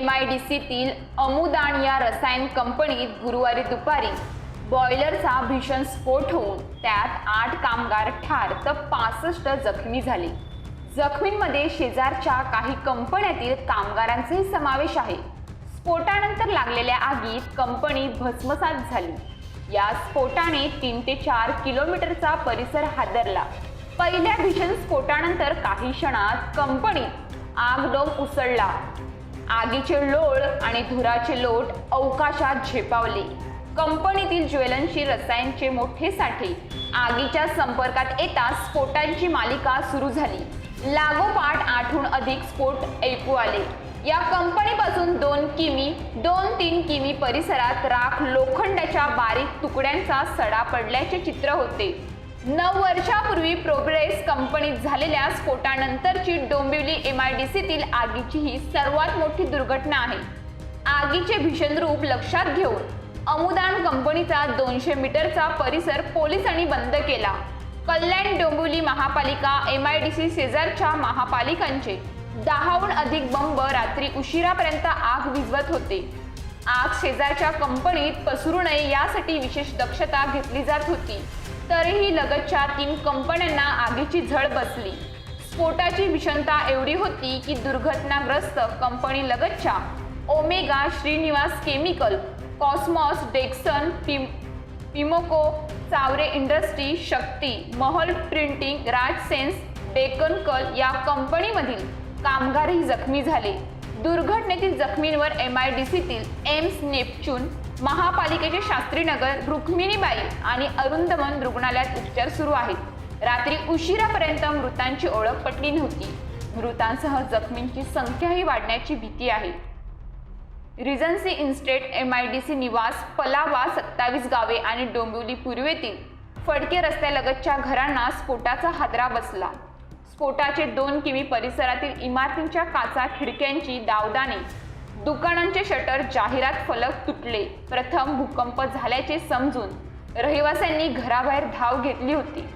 एमआयडीसीतील अमुदान या रसायन कंपनीत गुरुवारी दुपारी बॉयलरचा भीषण स्फोट होऊन त्यात आठ कामगार ठार तर पासष्ट जखमी झाले. जखमींमध्ये शेजारच्या काही कंपन्यातील कामगारांचाही समावेश आहे. स्फोटानंतर लागलेल्या आगीत कंपनी भस्मसात झाली. या स्फोटाने तीन ते चार किलोमीटरचा परिसर हादरला. पहिल्या भीषण स्फोटानंतर काही क्षणात कंपनीत आगडोम उसळला. आगीचे लोळ आणि धुराचे लोट अवकाशात झेपावले. कंपनीतील ज्वलनशील रसायनचे मोठे साठे आगीच्या संपर्कात येताच स्फोटांची मालिका सुरू झाली. लागोपाठ आठहून अधिक स्फोट ऐकू आले. या कंपनीपासून दोन किमी दोन तीन किमी परिसरात राख लोखंडाच्या बारीक तुकड्यांचा सडा पडल्याचे चित्र होते. नऊ वर्षापूर्वी प्रोग्रेस कंपनीत झालेल्या स्फोटानंतरची डोंबिवली एम आय डी सीतील आगीची ही सर्वात मोठी दुर्घटना आहे. आगीचे भीषण रूप लक्षात घेऊन अमुदान कंपनीचा दोनशे मीटरचा परिसर पोलिसांनी बंद केला. कल्याण डोंबिवली महापालिका एम आय डी सी शेजारच्या महापालिकांचे दहाहून अधिक बंब रात्री उशिरापर्यंत आग विजवत होते. आग शेजारच्या कंपनीत पसरू नये यासाठी विशेष दक्षता घेतली जात होती. तरीही लगतच्या तीन कंपन्यांना आगीची झळ बसली. स्फोटाची भीषणता एवढी होती की दुर्घटनाग्रस्त कंपनी लगतच्या omega Shrinivas chemical cosmos dexon Pym पिमोको Chaware industry Shakti Mahal printing Raj sense या कंपनीमधील कामगारही जखमी झाले. दुर्घटनेतील जखमींवर एम आय डी सीतील एम्स नेपच्यून महापालिकेचे शास्त्रीनगर रुक्मिणीबाई आणि अरुंदमन रुग्णालयात उपचार सुरू आहेत. रात्री उशिरापर्यंत मृतांची ओळख पटली नव्हती. मृतांसह जखमींची संख्याही वाढण्याची भीती आहे. Regency estate M I D C Niwas Palava सत्तावीस गावे आणि डोंबिवली पूर्वेतील फडके रस्त्यालगतच्या घरांना स्फोटाचा हादरा बसला. स्फोटाचे दोन किमी परिसरातील इमारतींच्या काचा खिडक्यांची दावदाने दुकानांचे शटर जाहिरात फलक तुटले. प्रथम भूकंप झाल्याचे समजून रहिवाशांनी घराबाहेर धाव घेतली होती.